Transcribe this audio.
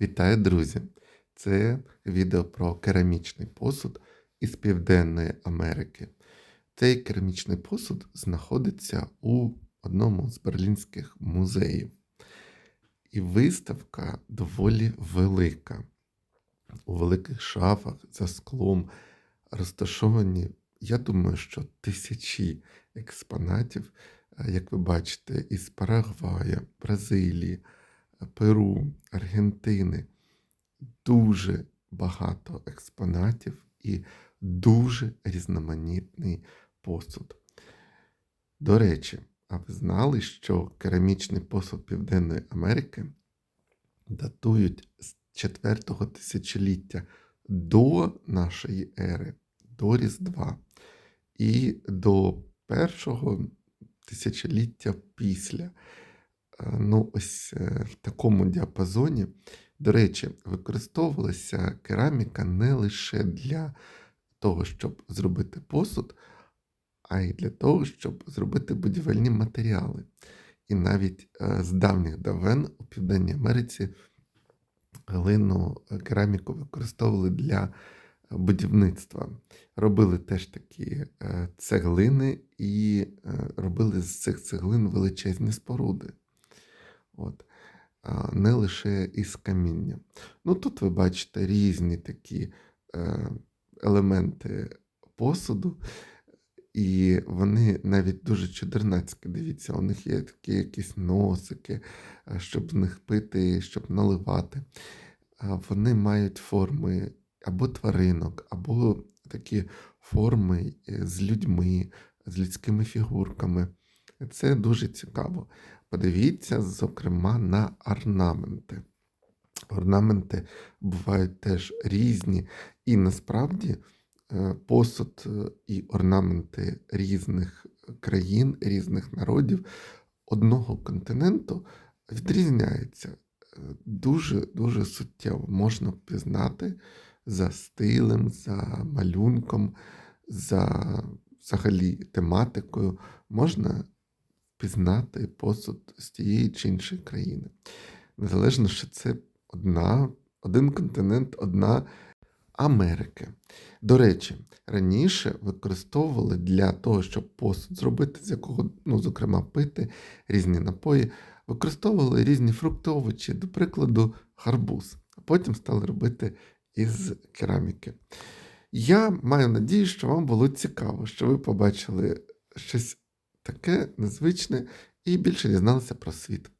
Вітаю, друзі! Це відео про керамічний посуд із Південної Америки. Цей керамічний посуд знаходиться у одному з берлінських музеїв. І виставка доволі велика. У великих шафах за склом розташовані, я думаю, що тисячі експонатів, е, як ви бачите, із Парагвая, Бразилії, Перу, Аргентини. Дуже багато експонатів і дуже різноманітний посуд. До речі, а ви знали, що керамічний посуд Південної Америки датують з 4 тисячоліття до нашої ери, до Різдва, і до першого тисячоліття після. Ну, ось е, в такому діапазоні. До речі, використовувалася кераміка не лише для того, щоб зробити посуд, а й для того, щоб зробити будівельні матеріали. І навіть е, з давніх давен у Південній Америці глину е, кераміку використовували для будівництва. Робили теж такі цеглини і робили з цих цеглин величезні споруди. От. Не лише із каміння. Ну тут ви бачите різні такі е, елементи посуду, і вони навіть дуже чудернацькі. Дивіться, у них є такі якісь носики, щоб з них пити, щоб наливати. Вони мають форми або тваринок, або такі форми е, з людьми, з людськими фігурками. Це дуже цікаво. Подивіться, зокрема, на орнаменти. Орнаменти бувають теж різні, і насправді е, посуд е, і орнаменти різних країн, різних народів одного континенту відрізняються дуже-дуже суттєво. Можна впізнати за стилем, за малюнком, за взагалі тематикою. Можна впізнати посуд з тієї чи іншої країни. Незалежно, що це одна, один континент, одна Америка. До речі, раніше використовували для того, щоб посуд зробити, з якого, ну, зокрема, пити різні напої, використовували різні фрукти, овочі, до прикладу, гарбуз, а потім стали робити із кераміки. Я маю надію, що вам було цікаво, що ви побачили щось таке незвичне і більше дізналися про світ.